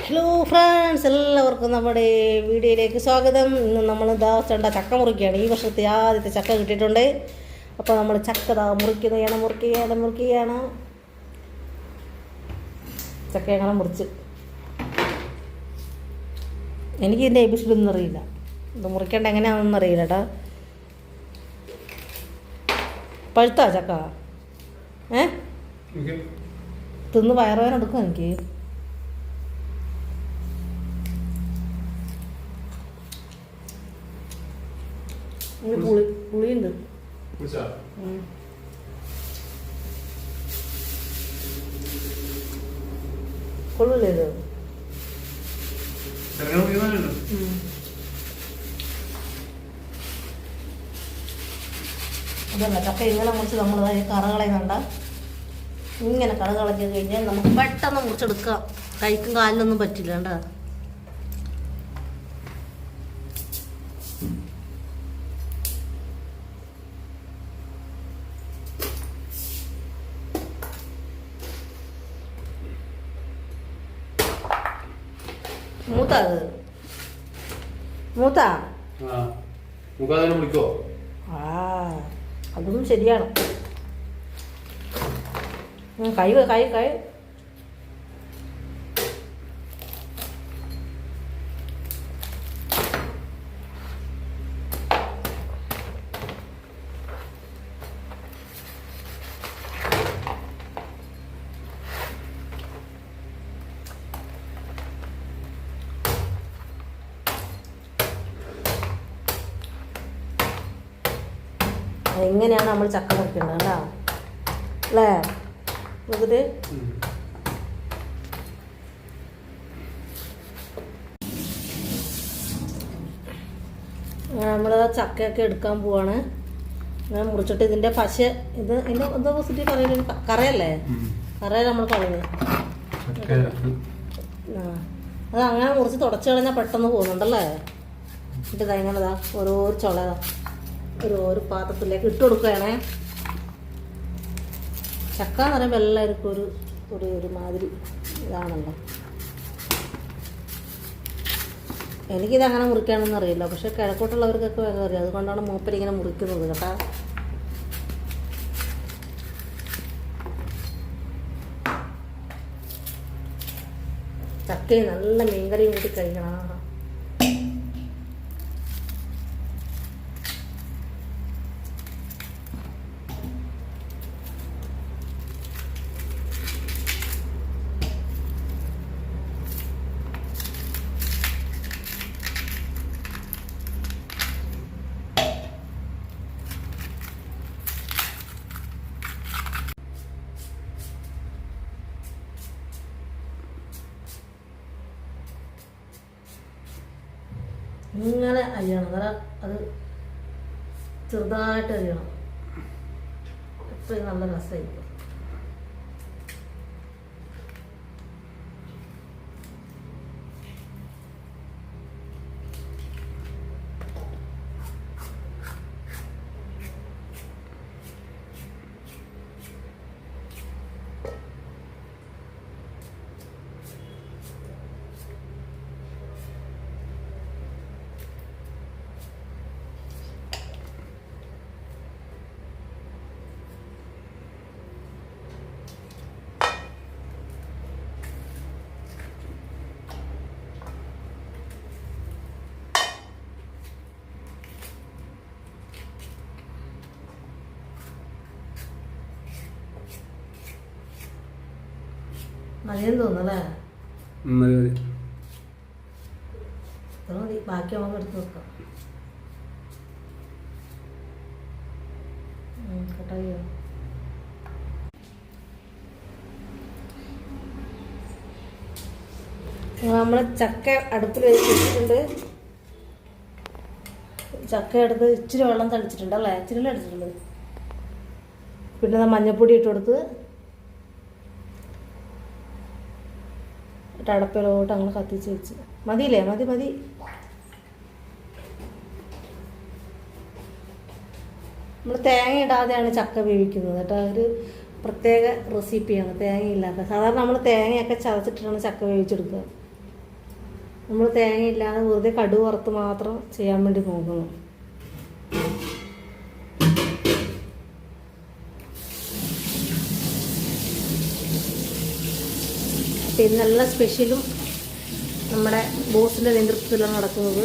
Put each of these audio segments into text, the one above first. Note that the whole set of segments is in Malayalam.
ഹലോ ഫ്രണ്ട്സ് എല്ലാവർക്കും നമ്മുടെ വീഡിയോയിലേക്ക് സ്വാഗതം. ഇന്ന് നമ്മൾ ദാ ചണ്ട ചക്ക മുറിക്കുകയാണ്. ഈ വർഷത്തെ ആദ്യത്തെ ചക്ക കിട്ടിയിട്ടുണ്ട്. അപ്പോൾ നമ്മൾ ചക്ക ദാ മുറിക്കുകയാണ് മുറിക്കുകയാണ് മുറിക്കുകയാണ്. ചക്ക ഞങ്ങളെ മുറിച്ച്. എനിക്ക് ഇതിന്റെ എബിസിഡൊന്നും അറിയില്ല. ഇത് മുറിക്കേണ്ട എങ്ങനെയാണെന്നൊന്നും അറിയില്ല കേട്ടോ പഴുത്താ ചക്ക? ഏ? തിന്ന് വയറുവേന എടുക്കും എനിക്ക്? പുളി പുളിയുണ്ട് ഉം. കൊള്ളില്ലേ ഇത് ഉം. അതല്ല ചക്ക ഇങ്ങനെ മുറിച്ച് നമ്മൾ കറകളയുന്നുണ്ട ഇങ്ങനെ കറ കളഞ്ഞ് കഴിഞ്ഞാൽ നമുക്ക് പെട്ടെന്ന് മുറിച്ചെടുക്കാം. കൈക്കും കാലിനൊന്നും പറ്റില്ല കേട്ടോ മൂത്ത അത് മൂത്ത? മുഖാതിനെ വിളിക്കോ ആ അതും ശരിയാണ്. കൈ കൈ കൈ. എങ്ങനെയാണ് നമ്മൾ ചക്ക മുറിക്കേണ്ടത് കേട്ടോ അല്ലേ? നോക്കിട്ട്. നമ്മൾ ചക്കയൊക്കെ എടുക്കാൻ പോവാണ്. അങ്ങനെ മുറിച്ചിട്ട് ഇതിന്റെ പശ ഇത് ഇതിന്റെ എന്താ പോസിറ്റീവ് പറയുന്നത് കറയല്ലേ? കറയല്ല നമ്മൾ കളയുന്നത് ആ. അത് അങ്ങനെ മുറിച്ച് തുടച്ച് കളഞ്ഞാൽ പെട്ടെന്ന് പോകുന്നുണ്ടല്ലേ? എന്നിട്ട് ഇതാ ഇങ്ങനെതാ ഓരോ ചുളതാ ഒരു ഒരു പാത്രത്തിലേക്ക് ഇട്ട് കൊടുക്കുകയാണേ. ചക്ക എന്ന് പറയുമ്പോൾ എല്ലാവർക്കും ഒരു ഒരു ഒരു മാതിരി ഇതാണല്ലോ. എനിക്കിത് അങ്ങനെ മുറിക്കാനൊന്നും അറിയില്ല. പക്ഷെ കിഴക്കോട്ടുള്ളവർക്കൊക്കെ വേഗം അറിയാം. അതുകൊണ്ടാണ് മൂപ്പരിങ്ങനെ മുറിക്കുന്നത് കേട്ടാ. ചക്കയും നല്ല മീൻകറിയും കൂട്ടി കഴിക്കണം ആഹാ. ഇങ്ങനെ അരിയണം. നല്ല അത് ചെറുതായിട്ട് അരിയണം. എപ്പോഴും നല്ല രസമായിരിക്കും. മതിയെന്ന് തോന്നുന്നല്ലേ ഇത്ര മതി ബാക്കി നമുക്ക് എടുത്ത് വെക്കാം. ഉം, നമ്മൾ ചക്ക അടുത്ത് വെച്ചിട്ടുണ്ട്. ചക്ക എടുത്ത് ഇച്ചിരി വെള്ളം തളിച്ചിട്ടുണ്ട് അല്ലേ? ഇച്ചിരി അടിച്ചിട്ടുണ്ട് പിന്നെ മഞ്ഞപ്പൊടി ഇട്ട് കൊടുത്ത് എന്നിട്ട് അങ്ങനെ കത്തിച്ച് വെച്ച്. മതിയില്ലേ? മതി മതി. നമ്മൾ തേങ്ങ ഇടാതെയാണ് ചക്ക വേവിക്കുന്നത് കേട്ടോ. ഒരു പ്രത്യേക റെസിപ്പിയാണ്. തേങ്ങ ഇല്ലാത്ത സാധാരണ നമ്മൾ തേങ്ങയൊക്കെ ചതച്ചിട്ടാണ് ചക്ക വേവിച്ചെടുക്കുക. നമ്മൾ തേങ്ങയില്ലാതെ വെറുതെ കടുവറുത്ത് മാത്രം ചെയ്യാൻ വേണ്ടി നോക്കുന്നു. അപ്പം ഇന്നെല്ലാം സ്പെഷ്യലും നമ്മുടെ ബോസിന്റെ നേതൃത്വത്തിലാണ് നടക്കുന്നത്.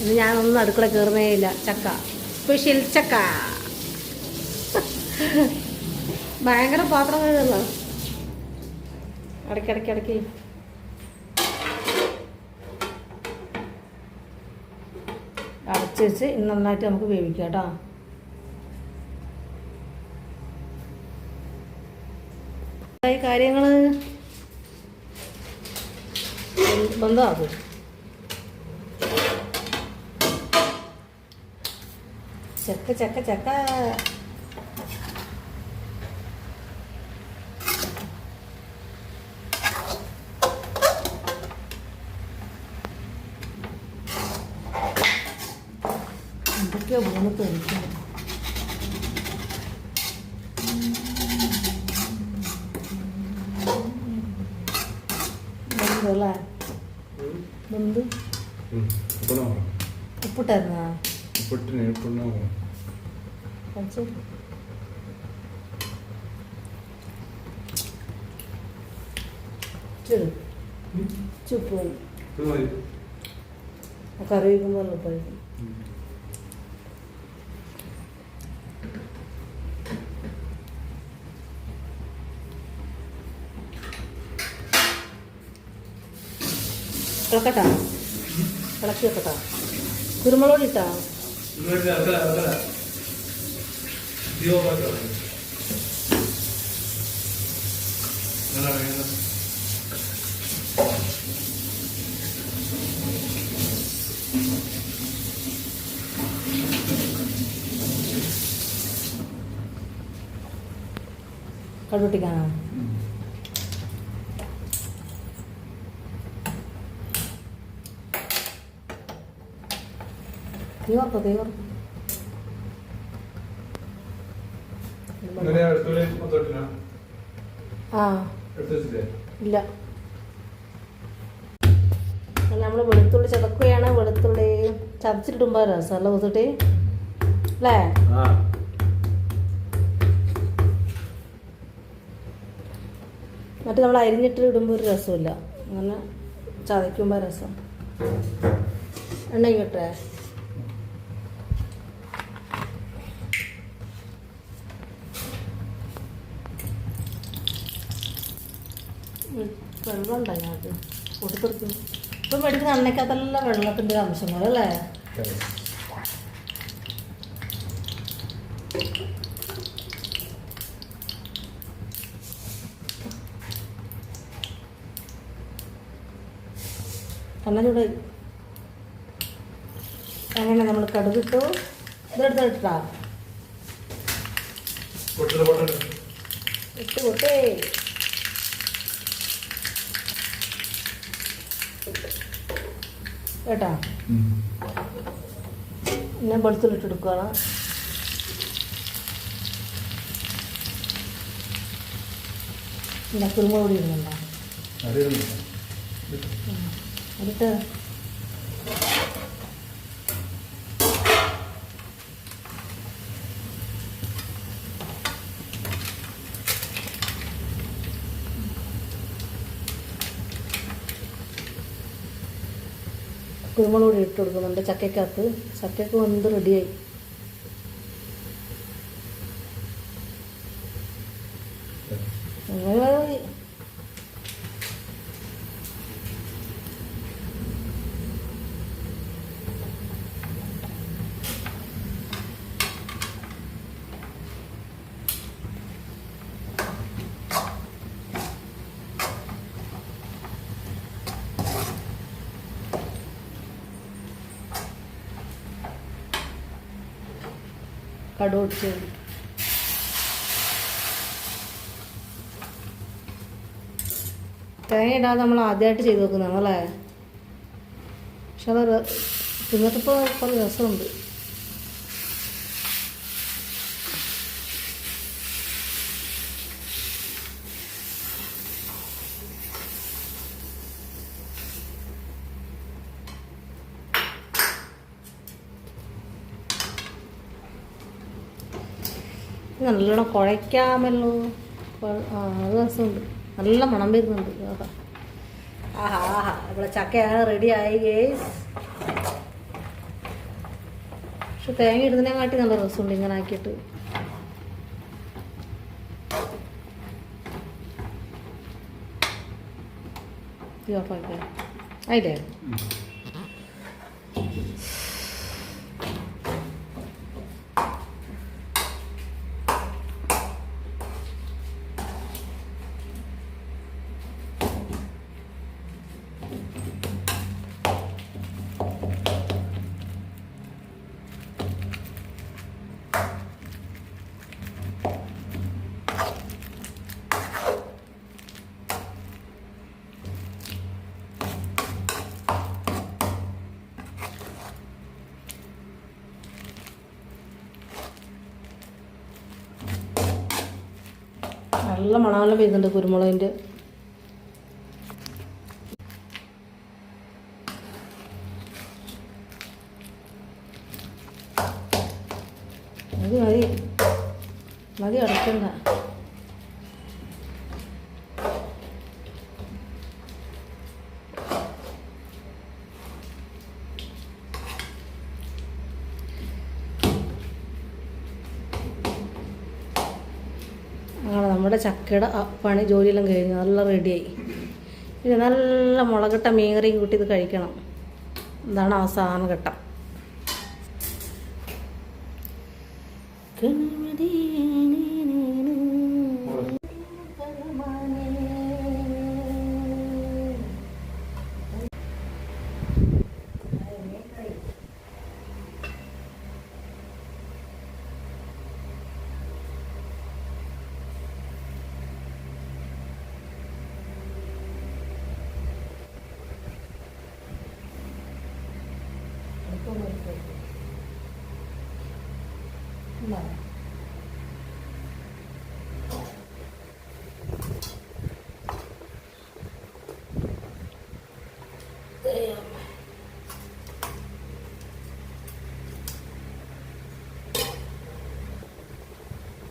ഇന്ന് ഞാനൊന്നും അടുക്കള കയറുന്നേ ഇല്ല ചക്ക. സ്പെഷ്യൽ ചക്ക. ഭയങ്കര പാത്രം കഴിയുള്ള ഇടയ്ക്കിടയ്ക്ക് ഇടയ്ക്ക് അടച്ച് വെച്ച് നന്നായിട്ട് നമുക്ക് വേവിക്കാം കേട്ടോ. ഈ കാര്യങ്ങൾ ബന്ധമാക്കും ചക്ക ചക്ക ചക്ക എന്തൊക്കെയോ മൂന്ന് തെറിക്കുന്നു ബന്ധല്ലേ ബന്ധു ഉപ്പിട്ടായിരുന്നാ? ഉപ്പിട്ടിന് കഴിച്ചു ചെറു ചുപ്പ് കറി വയ്ക്കുമ്പോൾ എളുപ്പമായിരിക്കും ഇളക്കട്ടാ ഇളക്കി വെക്കട്ടാ കുരുമുളക് ഇട്ടാ കടുട്ടിക്കാണോ തീ ഓർക്കോ peor. ഓർക്കോ ആ ഇല്ല. നമ്മൾ വെളുത്തുള്ളി ചതക്കുകയാണ്. വെളുത്തുള്ളി ചതച്ചിട്ടുമ്പോ രസമല്ല കുത്തിട്ട് അല്ലേ? മറ്റേ നമ്മൾ അരിഞ്ഞിട്ട് ഇടുമ്പോൾ ഒരു രസമില്ല. അങ്ങനെ ചതയ്ക്കുമ്പോൾ രസം. എണ്ണ കിട്ടേ വെള്ളം ഉണ്ടായി ഞങ്ങൾക്ക് കൊടുത്തെടുക്കും ഇപ്പം മേടിക്കുന്ന എണ്ണയ്ക്കകത്തെല്ലാം വെള്ളത്തിന്റെ അംശങ്ങളല്ലേ? എണ്ണ ചൂടായി അങ്ങനെ നമ്മൾ കടുകിട്ടു ഇതെടുത്തിട്ടാ ഇട്ട് ഇട്ട് കേട്ടാ? പിന്നെ വെളുത്തുള്ളിട്ടെടുക്കുകയാണ് പിന്നെ കുരുമുളക് പൊടി ഇടുന്നുണ്ടോ? എന്നിട്ട് കുരുമുളക് പൊടി ഇട്ട് കൊടുക്കുന്നുണ്ട്. ചക്കയ്ക്കകത്ത് ചക്കയ്ക്ക് വന്ന് റെഡിയായി അങ്ങനെ മതി. കടുക് പൊട്ടിച്ച് തേങ്ങ ഇടാതെ നമ്മൾ ആദ്യമായിട്ട് ചെയ്ത് നോക്കുന്നതാണ് അല്ലേ പക്ഷെ അത് തിന്നിട്ടിപ്പോൾ കുറേ രസമുണ്ട്. നല്ലോണം കുഴയ്ക്കാമല്ലോ. അത് രസമുണ്ട്. നല്ല മണം വരുന്നുണ്ട്. ആഹാ. ആഹാ ആഹാ. ഇവിടെ ചക്കയാണ് റെഡി ആയി ഗേസ് പക്ഷെ തേങ്ങ ഇടുന്നതിനെ കാട്ടി നല്ല രസമുണ്ട് ഇങ്ങനെ ആക്കിയിട്ട്. ഇത് ഓഫാക്കിയോ? നല്ല മണമെല്ലാം വരുന്നുണ്ട് കുരുമുളകിന്റെ മതി. മതി മതി അടക്കണ്ട അങ്ങനെ നമ്മുടെ ചക്കയുടെ പണി ജോലിയെല്ലാം കഴിഞ്ഞു നല്ല റെഡിയായി ഇനി നല്ല മുളകട്ട മീൻകറിയും കൂട്ടി ഇത് കഴിക്കണം ഇതാണ് അവസാന ഘട്ടം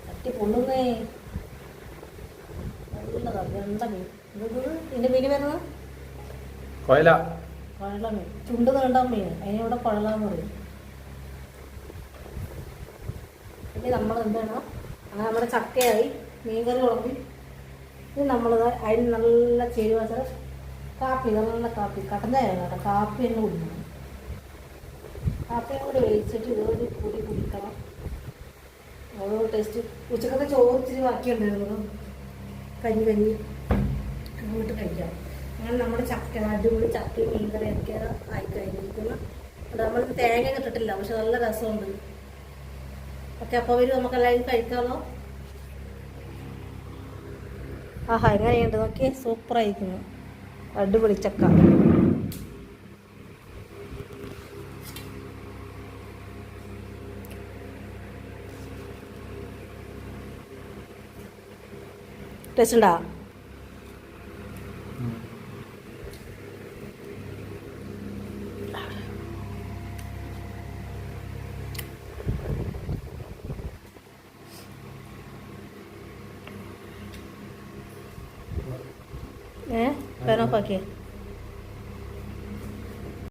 തട്ടി പൊള്ളുന്നേ നല്ലതാ വെണ്ട മീൻ? ഇത് ഇതിന്റെ മീൻ വരുന്നത് കൊയല. കുഴല മീൻ ചുണ്ട് നീണ്ട മീൻ അതിനിവിടെ കുഴലാന്ന് പറയും. ഇനി നമ്മൾ എന്താണ് അങ്ങനെ നമ്മുടെ ചക്കയായി. മീൻകറി ഉളമ്പി ഇനി നമ്മൾ അതിന് നല്ല ചേരുവ കാപ്പി നല്ല കാപ്പി. കട്ടൻ കേട്ടോ. കാപ്പി തന്നെ കുടിക്കണം. കാപ്പിയും കൂടി വേവിച്ചിട്ട് ഇതൊരു കൂടി കുടിക്കണം. ഓരോ ടേസ്റ്റ് ഉച്ചക്കത്തെ ചോറ് ഇച്ചിരി ബാക്കിയുണ്ടായിരുന്നു. കഞ്ഞി കഞ്ഞി. അങ്ങോട്ട് കഴിക്കാം. അങ്ങനെ നമ്മുടെ ചക്ക അടിപൊളി ചക്കയും മീൻകറിയൊക്കെ ആയി കഴിഞ്ഞിരിക്കുന്നു അത് നമ്മൾ തേങ്ങ കിട്ടിട്ടില്ല പക്ഷെ നല്ല രസമുണ്ട്. ഓക്കെ അപ്പോൾ വരും നമുക്ക് എല്ലാവരും കഴിക്കാമല്ലോ. ആഹാ എങ്ങനെയുണ്ട് സൂപ്പർ സൂപ്പറായിരിക്കുന്നു അടിപൊളി ചക്ക. ടേസ്റ്റ് ഉണ്ടോ? cualquier.